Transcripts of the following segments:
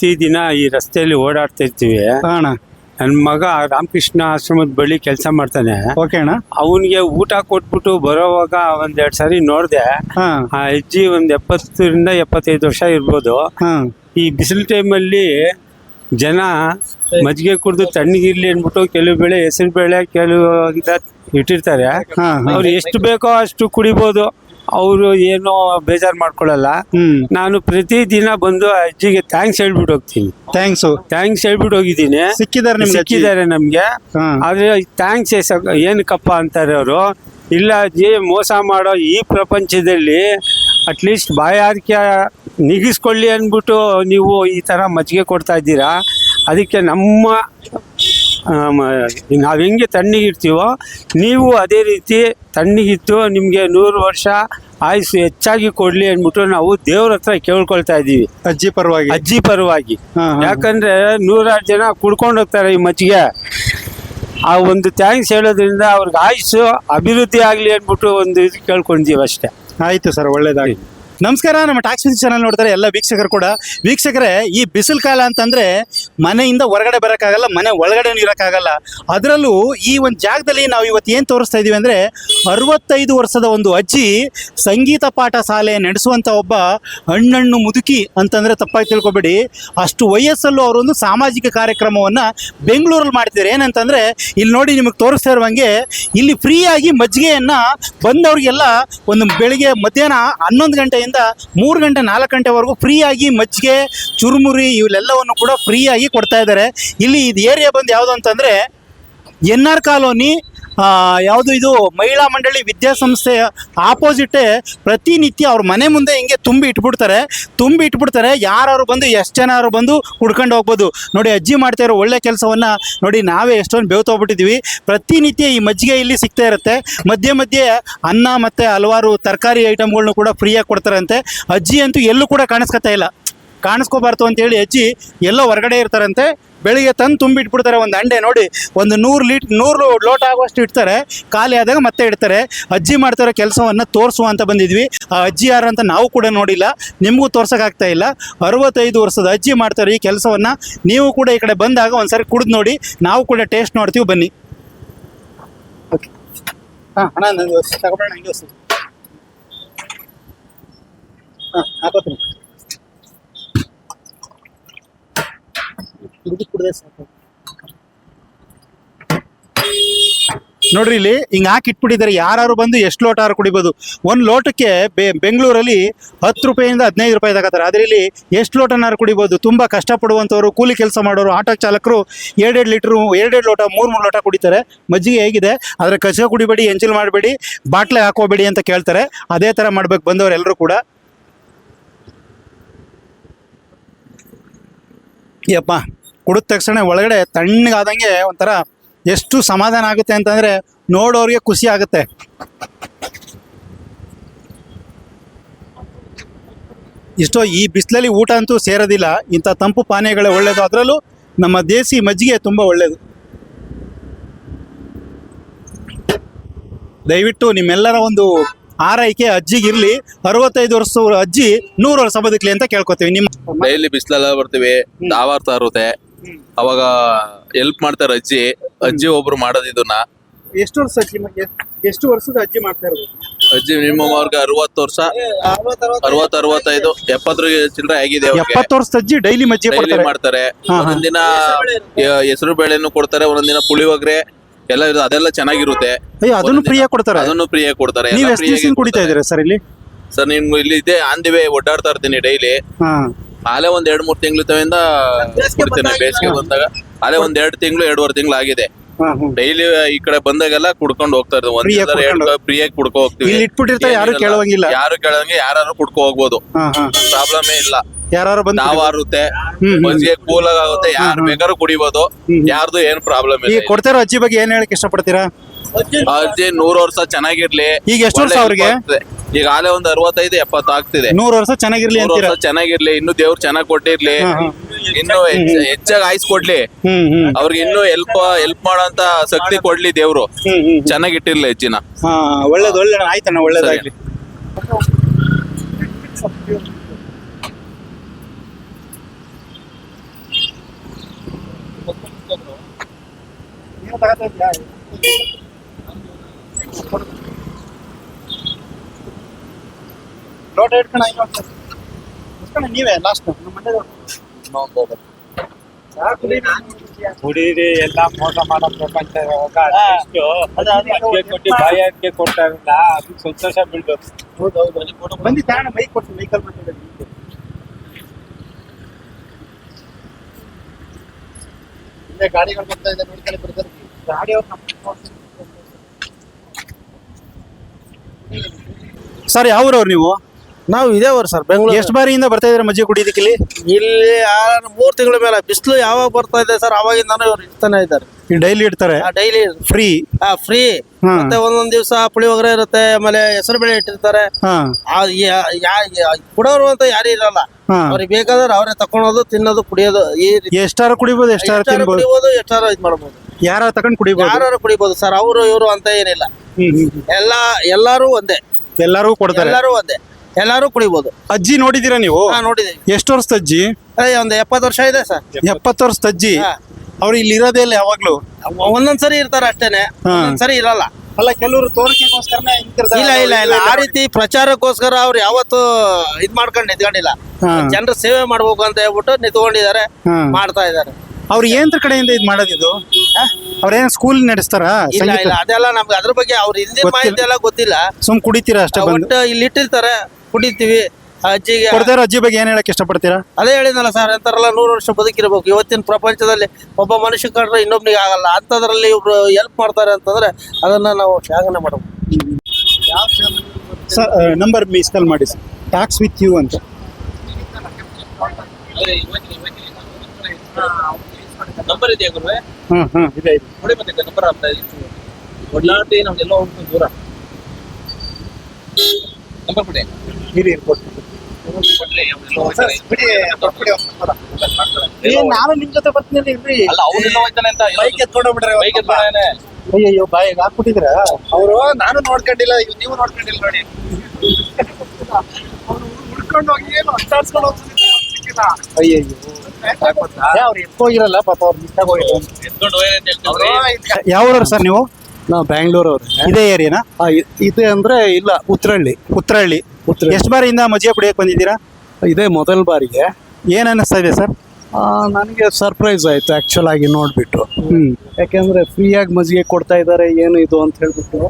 ಪ್ರತಿದಿನ ಈ ರಸ್ತೆಯಲ್ಲಿ ಓಡಾಡ್ತಾ ಇರ್ತೀವಿ. ಅಣ್ಣ. ನನ್ನ ಮಗ ರಾಮಕೃಷ್ಣ ಆಶ್ರಮದ ಬಳಿ ಕೆಲಸ ಮಾಡ್ತಾನೆ. ಓಕೆ ಅಣ್ಣ. ಅವನಿಗೆ ಊಟ ಕೊಟ್ಬಿಟ್ಟು ಬರೋವಾಗ ಒಂದೆರಡು ಸಾರಿ ನೋಡಿದೆ. ಹಾ. ಆ ಅಜ್ಜಿ ಒಂದ್ ಎಪ್ಪತ್ತರಿಂದ ಎಪ್ಪತ್ತೈದು ವರ್ಷ ಇರ್ಬೋದು. ಹಾ. ಈ ಬಿಸಿಲು ಟೈಮಲ್ಲಿ ಜನ ಮಜ್ಜಿಗೆ ಕುಡಿದು ತಣ್ಣಗಿರ್ಲಿ ಅಂದ್ಬಿಟ್ಟು ಕೆಲವು ಬೆಳೆ ಹೆಸರು ಬೇಳೆ ಕೆಲವು ಇದ ಇಟ್ಟಿರ್ತಾರೆ. ಹಾ ಹಾ. ಅವ್ರು ಎಷ್ಟು ಬೇಕೋ ಅಷ್ಟು ಕುಡಿಬೋದು. ಅವರು ಏನು ಬೇಜಾರು ಮಾಡ್ಕೊಳ್ಳಲ್ಲ ಹ್ಮ್. ನಾನು ಪ್ರತಿದಿನ ಬಂದು ಆ ಅಜ್ಜಿಗೆ ಥ್ಯಾಂಕ್ಸ್ ಹೇಳ್ಬಿಟ್ಟು ಹೋಗ್ತೀನಿ. ಥ್ಯಾಂಕ್ಸ್ ಥ್ಯಾಂಕ್ಸ್ ಹೇಳ್ಬಿಟ್ಟು ಹೋಗಿದ್ದೀನಿ. ಸಿಕ್ಕಿದ್ದಾರೆ ನಿಮ್ಗೆ ಅಜ್ಜಿ? ಸಿಕ್ಕಿದ್ದಾರೆ ನಮ್ಗೆ. ಹಾ. ಆದ್ರೆ ಥ್ಯಾಂಕ್ಸ್ ಏನಕ್ಕಪ್ಪ ಅಂತಾರೆ ಅವರು? ಇಲ್ಲ ಅಜ್ಜಿ ಮೋಸ ಮಾಡೋ ಈ ಪ್ರಪಂಚದಲ್ಲಿ ಅಟ್ಲೀಸ್ಟ್ ಬಾಯಾರಿಕೆ ನಿಗಿಸ್ಕೊಳ್ಳಿ ಅಂದ್ಬಿಟ್ಟು ನೀವು ಈ ಥರ ಮಜ್ಜಿಗೆ ಕೊಡ್ತಾ ಇದ್ದೀರಾ? ಅದಕ್ಕೆ ನಮ್ಮ ನಾವು ಹೆಂಗೆ ತಣ್ಣಗಿರ್ತೀವೋ ನೀವು ಅದೇ ರೀತಿ ತಣ್ಣಗಿತ್ತು ನಿಮಗೆ ನೂರು ವರ್ಷ ಆಯುಸ್ಸು ಹೆಚ್ಚಾಗಿ ಕೊಡಲಿ ಅಂದ್ಬಿಟ್ಟು ನಾವು ದೇವ್ರ ಹತ್ರ ಕೇಳ್ಕೊಳ್ತಾ ಇದ್ದೀವಿ. ಅಜ್ಜಿ ಪರವಾಗಿ? ಅಜ್ಜಿ ಪರವಾಗಿ. ಹಾ, ಹಾ. ಯಾಕಂದ್ರೆ ನೂರಾರು ಜನ ಕುಡ್ಕೊಂಡು ಹೋಗ್ತಾರೆ ಈ ಮಜ್ಜಿಗೆ. ಆ ಒಂದು ಥ್ಯಾಂಕ್ಸ್ ಹೇಳೋದ್ರಿಂದ ಅವ್ರಿಗೆ ಆಯುಸ್ಸು ಅಭಿವೃದ್ಧಿ ಆಗಲಿ ಅಂದ್ಬಿಟ್ಟು ಒಂದು ಇದು ಕೇಳ್ಕೊಂಡಿದ್ದೀವಿ ಅಷ್ಟೇ. ಆಯ್ತು ಸರ್ ಒಳ್ಳೇದಾಗಿ ನಮಸ್ಕಾರ, ನಮ್ಮ ಟಾಕ್ಸ್ ಚಾನಲ್ ನೋಡ್ತಾರೆ ಎಲ್ಲ ವೀಕ್ಷಕರು ಕೂಡ. ವೀಕ್ಷಕರೇ, ಈ ಬಿಸಿಲು ಕಾಲ ಅಂತಂದ್ರೆ ಮನೆಯಿಂದ ಹೊರಗಡೆ ಬರೋಕ್ಕಾಗಲ್ಲ, ಮನೆ ಒಳಗಡೆ ಇರೋಕ್ಕಾಗಲ್ಲ ಅದರಲ್ಲೂ ಈ ಒಂದು ಜಾಗದಲ್ಲಿ ನಾವು ಇವತ್ತು ಏನು ತೋರಿಸ್ತಾ ಇದೀವಿ ಅಂದ್ರೆ ಅರವತ್ತೈದು ವರ್ಷದ ಒಂದು ಅಜ್ಜಿ ಸಂಗೀತ ಪಾಠ ಶಾಲೆ ನಡೆಸುವಂತ ಒಬ್ಬ ಹಣ್ಣಣ್ಣು ಮುದುಕಿ ಅಂತಂದ್ರೆ ತಪ್ಪಾಗಿ ತಿಳ್ಕೊಬೇಡಿ. ಅಷ್ಟು ವಯಸ್ಸಲ್ಲೂ ಅವರೊಂದು ಸಾಮಾಜಿಕ ಕಾರ್ಯಕ್ರಮವನ್ನ ಬೆಂಗಳೂರಲ್ಲಿ ಮಾಡ್ತಿದ್ದಾರೆ ಏನಂತಂದ್ರೆ, ಇಲ್ಲಿ ನೋಡಿ ನಿಮಗೆ ತೋರಿಸ್ತಾ ಇರುವಂಗೆ, ಇಲ್ಲಿ ಫ್ರೀಯಾಗಿ ಮಜ್ಜಿಗೆಯನ್ನ ಬಂದವ್ರಿಗೆಲ್ಲ ಒಂದು ಬೆಳಿಗ್ಗೆ ಮಧ್ಯಾಹ್ನ ಹನ್ನೊಂದು ಗಂಟೆಯಿಂದ ಮೂರು ಗಂಟೆ, ನಾಲ್ಕು ಗಂಟೆವರೆಗೂ ಫ್ರೀಯಾಗಿ ಮಜ್ಜಿಗೆ, ಚುರುಮುರಿ ಇವೆಲ್ಲವನ್ನು ಕೂಡ ಫ್ರೀಯಾಗಿ ಕೊಡ್ತಾ ಇದ್ದಾರೆ. ಇಲ್ಲಿ ಇದು ಏರಿಯಾ ಬಂದು ಯಾವುದು ಅಂತಂದ್ರೆ ಎನ್ ಆರ್ ಕಾಲೋನಿ ಯಾವುದು ಇದು ಮಹಿಳಾ ಮಂಡಳಿ ವಿದ್ಯಾಸಂಸ್ಥೆಯ ಆಪೋಸಿಟೇ ಪ್ರತಿನಿತ್ಯ ಅವ್ರ ಮನೆ ಮುಂದೆ ಹಿಂಗೆ ತುಂಬಿ ಇಟ್ಬಿಡ್ತಾರೆ. ತುಂಬಿ ಇಟ್ಬಿಡ್ತಾರೆ. ಯಾರು ಬಂದು ಎಷ್ಟು ಜನ ಬಂದು ಹುಡ್ಕೊಂಡು ಹೋಗ್ಬೋದು. ನೋಡಿ ಅಜ್ಜಿ ಮಾಡ್ತಾ ಇರೋ ಒಳ್ಳೆ ಕೆಲಸವನ್ನು ನೋಡಿ ನಾವೇ ಎಷ್ಟೊಂದು ಬೆವ್ತೋಗ್ಬಿಟ್ಟಿದ್ದೀವಿ ಪ್ರತಿನಿತ್ಯ ಈ ಮಜ್ಜಿಗೆ ಇಲ್ಲಿ ಸಿಗ್ತಾ ಇರುತ್ತೆ. ಮಧ್ಯೆ ಮಧ್ಯೆ ಅನ್ನ ಮತ್ತು ಹಲವಾರು ತರಕಾರಿ ಐಟಮ್ಗಳ್ನು ಕೂಡ ಫ್ರೀಯಾಗಿ ಕೊಡ್ತಾರಂತೆ. ಅಜ್ಜಿ ಅಂತೂ ಎಲ್ಲೂ ಕೂಡ ಕಾಣಿಸ್ಕೊತಾ ಇಲ್ಲ. ಕಾಣಿಸ್ಕೋಬಾರ್ದು ಅಂತೇಳಿ ಅಜ್ಜಿ ಎಲ್ಲೋ ಹೊರಗಡೆ ಇರ್ತಾರಂತೆ. ಬೆಳಿಗ್ಗೆ ತಂದು ತುಂಬಿಟ್ಬಿಡ್ತಾರೆ ಒಂದು ಅಂಡೆ ನೋಡಿ. ಒಂದು ನೂರು ಲೀಟ್, ನೂರು ಲೋಟ ಆಗುವಷ್ಟು ಇಡ್ತಾರೆ. ಖಾಲಿ ಆದಾಗ ಮತ್ತೆ ಇಡ್ತಾರೆ. ಅಜ್ಜಿ ಮಾಡ್ತಾರೋ ಕೆಲಸವನ್ನು ತೋರಿಸುವ ಅಂತ ಬಂದಿದ್ವಿ. ಆ ಅಜ್ಜಿ ಯಾರು ಅಂತ ನಾವು ಕೂಡ ನೋಡಿಲ್ಲ. ನಿಮಗೂ ತೋರ್ಸೋಕ್ಕಾಗ್ತಾ ಇಲ್ಲ. ಅರವತ್ತೈದು ವರ್ಷದ ಅಜ್ಜಿ ಮಾಡ್ತಾರೆ ಈ ಕೆಲಸವನ್ನು. ನೀವು ಕೂಡ ಈ ಕಡೆ ಬಂದಾಗ ಒಂದ್ಸರಿ ಕುಡಿದು ನೋಡಿ. ನಾವು ಕೂಡ ಟೇಸ್ಟ್ ನೋಡ್ತೀವಿ. ಬನ್ನಿ. ಓಕೆ ಹಾಂ, ಅಣ್ಣ ತಗೊಬೇಡ ಹಂಗೆ ಹಾಂ, ಹಾಕೋತೀನಿ. ಕುಡಿದು ಕುಡಿದ್ರೆ ಸಾಕು. ನೋಡ್ರಿ ಇಲ್ಲಿ ಹಿಂಗ್ ಹಾಕಿ ಇಟ್ಬಿಟ್ಟಿದ್ದಾರೆ. ಯಾರು ಬಂದು ಎಷ್ಟು ಲೋಟ ಆರು ಕುಡಿಬೋದು? ಒಂದ್ ಲೋಟಕ್ಕೆ ಬೆಂಗಳೂರಲ್ಲಿ ಹತ್ತು ರೂಪಾಯಿಂದ ಹದಿನೈದು ರೂಪಾಯಿ ತಗೋತಾರೆ ಆದ್ರೆ ಇಲ್ಲಿ ಎಷ್ಟು ಲೋಟನಾರು ಕುಡಿಬೋದು? ತುಂಬಾ ಕಷ್ಟಪಡುವಂಥವ್ರು, ಕೂಲಿ ಕೆಲಸ ಮಾಡೋರು, ಆಟೋ ಚಾಲಕರು ಎರಡೆರಡು ಲೀಟ್ರು, ಎರಡೆರಡು ಲೋಟ, ಮೂರ್ ಮೂರು ಲೋಟ ಕುಡಿತಾರೆ. ಮಜ್ಜಿಗೆ ಹೇಗಿದೆ? ಆದ್ರೆ ಕಸ ಕುಡಿಬೇಡಿ, ಎಂಜಲ್ ಮಾಡಬೇಡಿ, ಬಾಟ್ಲೆ ಹಾಕೋಬೇಡಿ ಅಂತ ಕೇಳ್ತಾರೆ. ಅದೇ ತರ ಮಾಡ್ಬೇಕು ಬಂದವರು ಎಲ್ಲರೂ ಕೂಡ. ಯಪ್ಪ. ಕುಡಿದ ತಕ್ಷಣ ಒಳಗಡೆ ತಣ್ಣಗಾದಂಗೆ ಒಂಥರ ಎಷ್ಟು ಸಮಾಧಾನ ಆಗುತ್ತೆ ಅಂತಂದ್ರೆ ನೋಡೋರಿಗೆ ಖುಷಿ ಆಗುತ್ತೆ. ಇಷ್ಟೋ ಈ ಬಿಸಿಲಲ್ಲಿ ಊಟ ಅಂತೂ ಸೇರೋದಿಲ್ಲ. ಇಂಥ ತಂಪು ಪಾನೀಯಗಳೇ ಒಳ್ಳೆಯದು ಅದರಲ್ಲೂ ನಮ್ಮ ದೇಸಿ ಮಜ್ಜಿಗೆ ತುಂಬ ಒಳ್ಳೆಯದು ದಯವಿಟ್ಟು ನಿಮ್ಮೆಲ್ಲರ ಒಂದು ಆರೈಕೆ ಅಜ್ಜಿಗಿರ್ಲಿ ಅರವತ್ತೈದು ವರ್ಷ ಅಜ್ಜಿ ನೂರು ವರ್ಷ ಬದುಕಲಿ ಅಂತ ಕೇಳ್ಕೊತೀವಿ. ನಿಮ್ಮ ಡೈಲಿ ಬಿಸಿಲೆಲ್ಲ ಬರ್ತೀವಿ. ದಾವಾರ್ತಾ ಇರುತ್ತೆ. ಅವಾಗ ಹೆಲ್ಪ್ ಮಾಡ್ತಾರೆ ಅಜ್ಜಿ. ಅಜ್ಜಿ ಒಬ್ರು ಮಾಡೋದು ಇದನ್ನ. ಎಷ್ಟು ವರ್ಷ ಅಜ್ಜಿ ಎಷ್ಟು ವರ್ಷದ ಅಜ್ಜಿ ಮಾಡ್ತಾ ಇರೋದು? ಅಜ್ಜಿ ಮಿನಿಮಮ್ ಅವ್ರಿಗೆ ಅರವತ್ತು ವರ್ಷ. ಅರವತ್ ಅರವತ್ತೈದು. ಎಪ್ಪತ್ತರ ಚಿಲ್ಲರೆ ಆಗಿದೆ ಅವ್ರಿಗೆ. ಎಪ್ಪತ್ತು ವರ್ಷ ಅಜ್ಜಿ ಡೈಲಿ ಮಜ್ಜಿ ಡೈಲಿ ಕೊಡ್ತಾರೆ. ಮಾಡ್ತಾರೆ. ಒಂದಿನ ಹಾ. ಒಂದೊಂದಿನ ಹೆಸರು ಬೇಳೆನು ಕೊಡ್ತಾರೆ ಒಂದೊಂದಿನ ಪುಳಿಯೋಗರೆ ಎಲ್ಲ ಇರುತ್ತೆ ಅದೆಲ್ಲ ಚೆನ್ನಾಗಿರುತ್ತೆ. ಅಯ್ಯೋ ಅದನ್ನು ಫ್ರೀಯಾಗಿ ಕೊಡ್ತಾರೆ. ಅದನ್ನು ಫ್ರೀಯಾಗಿ ಕೊಡ್ತಾರೆ ನೀವು ಎಷ್ಟು ದಿವಸ ಕುಡಿತಾ ಇದ್ದೀರಾ ಸರ್ ಇಲ್ಲಿ? ಸರ್ ನಿಮ್ಗೆ ಇಲ್ಲಿ ಇದೆ ಆನ್ ದಿ ವೇ ಓಡಾಡ್ತಾ ಇರ್ತೀನಿ ಡೈಲಿ. ಹಾ. ಅಲ್ಲೇ ಒಂದ್ ಎರಡ್ ಮೂರ್ ತಿಂಗಳ ತವಿಂದ ಕುಡ್ತೀನಿ ಬೇಸಿಗೆ ಬಂದಾಗ. ಅಲ್ಲೇ ಒಂದ್ ಎರಡ್ ತಿಂಗಳು ಎರಡೂವರೆ ತಿಂಗಳು ಆಗಿದೆ. ಹಾ, ಹ್ಮ್. ಡೈಲಿ ಈ ಕಡೆ ಬಂದಾಗೆಲ್ಲ ಕುಡ್ಕೊಂಡು ಹೋಗ್ತಾ ಇರ್ತೀವಿ. ಒಂದ್ Free ಆಗಿ ಎರಡು ಕುಡ್ಕೊಂಡು- ಫ್ರೀಯಾಗಿ ಕುಡ್ಕೊ ಹೋಗ್ತೀವಿ. ಇಲ್ಲಿ ಇಟ್ಬಿಟ್ಟಿರ್ತಾರೆ, ಯಾರು ಕೇಳೋಂಗಿಲ್ಲ. ಯಾರು ಕೇಳಂಗೆ ಯಾರು ಕುಡ್ಕೊ ಹೋಗ್ಬೋದು. ಪ್ರಾಬ್ಲಮ್ ಹಾ. ಪ್ರಾಬ್ಲಮೇ ಇಲ್ಲ. ಯಾರು ಬಂದು ನಾವ್ ಆರುತ್ತೆ. ಹ್ಮ್. ಮಜ್ಜಿಗೆ ಕೂಲ್ ಆಗುತ್ತೆ. ಯಾರು ಬೇಕಾದ್ರೂ ಕುಡಿಬೋದು. ಯಾರ್ದು ಏನ್ ಪ್ರಾಬ್ಲಮ್ ಇಲ್ಲ ಕೊಡ್ತಾರೋ ಅಜ್ಜಿ ಬಗ್ಗೆ ಏನ್ ಹೇಳಕ್ ಇಷ್ಟಪಡ್ತೀರಾ? ಅಜ್ಜಿ ನೂರ್ ವರ್ಷ ಚೆನ್ನಾಗಿರ್ಲಿ. ಈಗ ಎಷ್ಟು ವರ್ಷ ಒಳ್ಳೆ ಅವ್ರಿಗೆ? ಆಗ್ತದೆ. ಈಗ ಈಗಾಗಲೇ ಒಂದು ಅರವತ್ತೈದು ಎಪ್ಪತ್ತು ಆಗ್ತಿದೆ ನೂರು ವರ್ಷ ಚೆನ್ನಾಗಿರ್ಲಿ ವರ್ಷ ಚೆನ್ನಾಗಿರ್ಲಿ ಇನ್ನು ದೇವ್ರು ಚೆನ್ನಾಗಿ ಕೊಟ್ಟಿರ್ಲಿ. ಇನ್ನು ಹೆಚ್ಚಾಗಿ ಆಯ್ಸ್ ಕೊಡ್ಲಿ. ಹ್ಮ್ ಅವ್ರಿಗೆ ಇನ್ನು ಎಲ್ಪ್ ಹೆಲ್ಪ್ ಮಾಡೋಂತ ಶಕ್ತಿ ಕೊಡ್ಲಿ ದೇವ್ರು. ಚೆನ್ನಾಗಿ ಇಟ್ಟಿರ್ಲಿ ಹೆಚ್ಚಿನ. ಒಳ್ಳೇದು ಒಳ್ಳೇದು ಆಯ್ತಣ್ಣ ಒಳ್ಳೇದಾಗ್ಲಿ. ನೀವು ಹಿಡ್ಕೊಂಡು ಇದ್ಯಾ ಲೋಟ ನೀವೇ ಲಾಸ್ಟ್ ನಮ್ಮ ಮಂಡ್ಯದವ್ರು ಕುಡೀರಿ ಎಲ್ಲ ಮೋಸ ಮಾಡೋ ಪ್ರಪಂಚ ಕೊಟ್ಟು ಅದು- ಅಕ್ಕಿ ಕೊಟ್ಟು ಬಾಯಾರಿಕೆ ಅದು ಸಂತೋಷ ಬೀಳ್ಬೇಕು ಬಂದಿ ತಾಣ ಬೈಕ್ ಕೊಡ್ತೀನಿ ಮೈಕಲ್ ಮಾಡ್ತಿದ್ದೆ ಇಲ್ಲೇ ಗಾಡಿಗಳು ಬರ್ತಾ ಇದೆ ನೋಡ್ಕೊಳ್ಳಿ ಬರ್ತಾರೆ. ಗಾಡಿ ಸರ್ ಯಾವ್ರವ್ರು ನೀವು? ನಾವು ವರ್ಷ ಸರ್ ಬೆಂಗಳೂರು. ಎಷ್ಟು ಬಾರಿಯಿಂದ ಬರ್ತಾ ಇದ್ರೆ ಮಜ್ಜಿಗೆ ಕುಡಿಯೋದಕ್ಕೆ ಇಲ್ಲಿ ಇಲ್ಲಿ ಮೂರ್ ತಿಂಗಳ ಮೇಲೆ ಬಿಸಿಲು ಯಾವಾಗ ಬರ್ತಾ ಇದೆ ಸರ್ ಅವಾಗಿಂದಾನು ಇವ್ರು ಇರ್ತಾನೆ ಇದ್ದಾರೆ. ಡೈಲಿ ಇಡ್ತಾರೆ? ಡೈಲಿ. ಫ್ರೀ? ಫ್ರೀ. ಮತ್ತೆ ಒಂದೊಂದ್ ದಿವಸ ಪುಳಿಯೋಗರೆ ಇರುತ್ತೆ ಆಮೇಲೆ ಹೆಸರು ಬೇಳೆ ಇಟ್ಟಿರ್ತಾರೆ. ಕೊಡೋರು ಅಂತ ಯಾರು ಇರಲ್ಲ. ಅವ್ರಿಗೆ ಬೇಕಾದ್ರೆ ಅವರೇ ತಕೊಳೋದು ತಿನ್ನೋದು ಕುಡಿಯೋದು ಎಷ್ಟಾರು ಕುಡಿಬಹುದು ಎಷ್ಟಾರು ಕುಡಿಬಹುದು ಎಷ್ಟಾರು ಇದ್ ಮಾಡಬಹುದು ಯಾರ ತಕೊಂಡ್ ಕುಡಿಬಹುದು ಯಾರು ಕುಡಿಬಹುದು ಸರ್ ಅವರು ಇವರು ಅಂತ ಏನಿಲ್ಲ. ಎಲ್ಲಾ ಎಲ್ಲಾರು ಒಂದೇ. ಎಲ್ಲಾರು ಕೊಡ್ತಾರೆ? ಎಲ್ಲಾರು ಒಂದೇ. ಎಲ್ಲಾರು ಕುಡಿಬಹುದು ಅಜ್ಜಿ ನೋಡಿದೀರಾ ನೀವು? ಹಾ ನೋಡಿದೀವಿ ಎಷ್ಟು ವರ್ಷ ಅಜ್ಜಿ? ಅದೇ ಒಂದು ಎಪ್ಪತ್ತು ವರ್ಷ ಇದೆ ಸರ್. ಎಪ್ಪತ್ತು ವರ್ಷ ಅಜ್ಜಿ? ಹಾ. ಅವ್ರು ಇಲ್ಲಿ ಇರೋದೇ ಇಲ್ಲ ಯಾವಾಗ್ಲೂ? ಒಂದೊಂದ್ಸರಿ ಇರ್ತಾರ ಅಷ್ಟೇನೆ. ಸರಿ ಒಂದೊಂದ್ಸರಿ ಇರಲ್ಲ. ಅಲ್ಲ ಕೆಲವರು ತೋರಿಕೆಗೋಸ್ಕರನೇ ಇಲ್ಲ ಇಲ್ಲ ಇಲ್ಲ. ಆ ರೀತಿ ಪ್ರಚಾರಕ್ಕೋಸ್ಕರ ಅವ್ರು ಯಾವತ್ತು ಇದ್ ಮಾಡ್ಕೊಂಡು ನಿಂತ್ಕೊಂಡಿಲ್ಲ. ಹಾ. ಜನರ ಸೇವೆ ಮಾಡ್ಬೇಕು ಅಂತ ಹೇಳ್ಬಿಟ್ಟು ನಿಂತ್ಕೊಂಡಿದ್ದಾರೆ ಹಾ. ಮಾಡ್ತಾ ಇದ್ದಾರೆ. ಅವ್ರು ಏನ್ರ ಕಡೆಯಿಂದ ಇದ್ ಮಾಡೋದಿದು ಅವ್ರೇನ್ ಸ್ಕೂಲ್ ನಡೆಸ್ತಾರ? ಇಲ್ಲ ಇಲ್ಲ. ಅದೆಲ್ಲ ನಮ್ಗೆ ಅದ್ರ ಬಗ್ಗೆ ಅವ್ರ ಹಿಂದಿನ ಗೊತ್ತಿಲ್ಲ. ಮಾಹಿತಿ ಎಲ್ಲ ಗೊತ್ತಿಲ್ಲ. ಸುಮ್ ಕುಡಿತೀರಾ ಅಷ್ಟೇ ಬಂದು? ಒಟ್ಟು ಇಲ್ಲಿ ಇಟ್ಟಿರ್ತಾರೆ. ಕುಡಿತೀವಿ. ಆ ಅಜ್ಜಿಗೆ ಕೊಡ್ತಾರ ಅಜ್ಜಿ ಬಗ್ಗೆ ಏನ್ ಹೇಳಕ್ ಇಷ್ಟಪಡ್ತೀರಾ? ಅದೇ ಹೇಳಿದ್ನಲ್ಲ ಸರ್ ಅಂತಾರಲ್ಲ ನೂರು ವರ್ಷ ಬದುಕಿರ್ಬೇಕು. ಇವತ್ತಿನ ಪ್ರಪಂಚದಲ್ಲಿ ಒಬ್ಬ ಮನುಷ್ಯ ಕಂಡ್ರೆ ಇನ್ನೊಬ್ನಿಗೆ ಆಗಲ್ಲ. ಅಂಥದ್ರಲ್ಲಿ ಇವ್ರು ಹೆಲ್ಪ್ ಮಾಡ್ತಾರೆ ಅಂತಂದ್ರೆ ಅದನ್ನ ನಾವು ಶ್ಲಾಘನೆ ಮಾಡಬೇಕು. ಸರ್ ನಂಬರ್ ಮಿಸ್ ಕಾಲ್ ಮಾಡಿ ಸರ್ ಟಾಕ್ಸ್ ವಿತ್ ಯು ಅಂತ. ನಂಬರ್ ಇದೆಯಾ ಗುರುವೆ? ಹ್ಮ್ ಹ್ಮ್ ಇದೆ ಇದೆ. ನೋಡಿ ಮತ್ತೆ ನಂಬರ್ ಆಗ್ತಾ ಇದೆ. ಒಡ್ಲಾಟಿ ನಮ್ಗೆಲ್ಲ ಹೋಗ್ತು ದೂರ. ನಂಬರ್ ಕೊಡಿ ಇರಿ, ನಾನು ನಿಮ್ ಜೊತೆ ಬರ್ತೀನಿ ಇಲ್ಲ ಅಲ್ಲ ಅವನೆಲ್ಲ ಅಂತ ಬೈಕ್ ಎತ್ಕೊಂಡೋಗ್ಬಿಟ್ರೆ ಬೈಕ್ ಎತ್ಕೊಂಡಾನೆ ಅಯ್ಯಯ್ಯೋ ಬಾಯಿಗೆ ಹಾಕ್ಬಿಟ್ಟಿದ್ರ? ಅವರು ನಾನು ನೋಡ್ಕೊಂಡಿಲ್ಲ ನೀವು ನೋಡ್ಕೊಂಡಿಲ್ಲ ನೋಡಿ. ಹುಡ್ಕೊಂಡು ಹೋಗಿ ಏನು ಅಷ್ಟಾಡ್ಸ್ಕೊಂಡು ಹೋಗ್ತಿದ್ದೆ ಸಿಕ್ಕಿಲ್ಲ ಅಯ್ಯಯ್ಯೋ. ಅವ್ರು ಎತ್ಕೋಗಿರಲ್ಲ ಪಾಪ ಅವ್ರು ಹೋಗಿರೋ ಅಂತ ಯಾವ ಸರ್ ನೀವು? ನಾವು ಬ್ಯಾಂಗ್ಳೂರು ಅವ್ರು ಇದೇ ಏರಿಯಾನಾ? ಇದೆ ಅಂದ್ರೆ ಇಲ್ಲ ಉತ್ರಳ್ಳಿ. ಉತ್ರಳ್ಳಿ. ಉತ್ರ ಎಷ್ಟು ಬಾರಿಯಿಂದ ಮಜ್ಜಿಗೆ ಕುಡಿಯಕ್ ಬಂದಿದ್ದೀರಾ? ಇದೇ ಮೊದಲ ಬಾರಿಗೆ. ಏನ್ ಅನ್ನಿಸ್ತಾ ಇದೆ ಸರ್? ನನಗೆ ಸರ್ಪ್ರೈಸ್ ಆಯ್ತು ಆಕ್ಚುಲ್ ಆಗಿ ನೋಡ್ಬಿಟ್ಟು. ಯಾಕೆಂದರೆ ಯಾಕೆಂದ್ರೆ ಫ್ರೀಯಾಗಿ ಮಜ್ಜಿಗೆ ಕೊಡ್ತಾ ಇದ್ದಾರೆ ಏನು ಇದು ಅಂತ ಹೇಳ್ಬಿಟ್ಟು.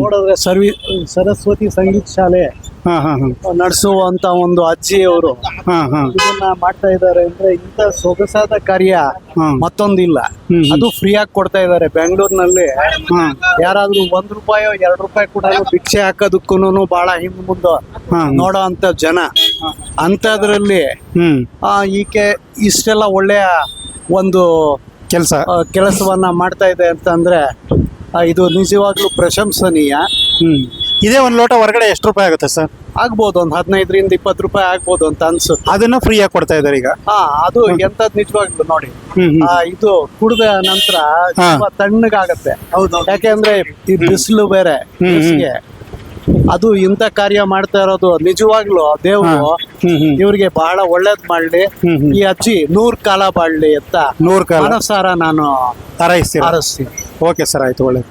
ನೋಡಿದ್ರೆ ಸರ್ವಿ ಸರಸ್ವತಿ ಸಂಗೀತ ಶಾಲೆ. ನಡೆಸುವಂತ ಒಂದು ಅಜ್ಜಿ ಅವರು ಹಾ. ಇದನ್ನ ಮಾಡ್ತಾ ಇದ್ದಾರೆ ಅಂದ್ರೆ ಇಂಥ ಸೊಗಸಾದ ಕಾರ್ಯ ಮತ್ತೊಂದಿಲ್ಲ. ಅದು ಫ್ರೀ ಆಗಿ ಕೊಡ್ತಾ ಇದ್ದಾರೆ. ಬೆಂಗಳೂರಿನಲ್ಲಿ ಯಾರಾದ್ರೂ ಒಂದ್ ರೂಪಾಯಿ ಎರಡ್ ರೂಪಾಯಿ ಕೂಡ ಭಿಕ್ಷೆ ಹಾಕೋದಕ್ಕೂ ಬಹಳ ಹಿಂದ್ ಮುಂದೆ. ನೋಡೋ ಅಂತ ಜನ. ಅಂತದ್ರಲ್ಲಿ ಈಕೆ ಇಷ್ಟೆಲ್ಲ ಒಳ್ಳೆಯ ಒಂದು ಕೆಲಸ. ಕೆಲಸವನ್ನ ಮಾಡ್ತಾ ಇದೆ ಅಂತಂದ್ರೆ ಇದು ನಿಜವಾಗ್ಲೂ ಪ್ರಶಂಸನೀಯ. ಹ್ಮ್. ಇದೇ ಒಂದ್ ಲೋಟ ಹೊರಗಡೆ ಎಷ್ಟು ರೂಪಾಯಿ ಆಗುತ್ತೆ ಸರ್? ಆಗ್ಬೋದು ಒಂದ್ ಹದಿನೈದರಿಂದ ಇಪ್ಪತ್ತು ರೂಪಾಯಿ ಆಗ್ಬೋದು ಅಂತ ಅನ್ಸುತ್ತೆ. ಅದನ್ನ ಫ್ರೀ ಆಗಿ ಕೊಡ್ತಾ ಇದ್ದಾರೆ ಈಗ? ಹಾ ಅದು ಎಂತದ್ ನಿಜವಾಗ್ಲು ನೋಡಿ. ಆ, ಇದು ಕುಡಿದ ನಂತರ ತಣ್ಣಗಾಗತ್ತೆ ತುಂಬಾ ತಣ್ಣಗಾಗತ್ತೆ. ಯಾಕೆಂದ್ರೆ ಈ ಬಿಸಿಲು ಬೇರೆ. ಬಿಸಿಗೆ ಅದು ಇಂತ ಕಾರ್ಯ ಮಾಡ್ತಾ ಇರೋದು ನಿಜವಾಗ್ಲು ದೇವ್ರು ಇವ್ರಿಗೆ ಬಹಳ ಒಳ್ಳೇದ್ ಮಾಡ್ಲಿ. ಈ ಅಜ್ಜಿ ನೂರ್ ಕಾಲ ಬಾಳ್ಲಿ ಅಂತ ನೂರ್ ಕಾಲ. ಮನಸಾರ ನಾನು ಹಾರೈಸ್ತೀರಾ? ಹಾರೈಸ್ತೀನಿ. ಓಕೆ ಸರ್ ಆಯ್ತು ಒಳ್ಳೇದು.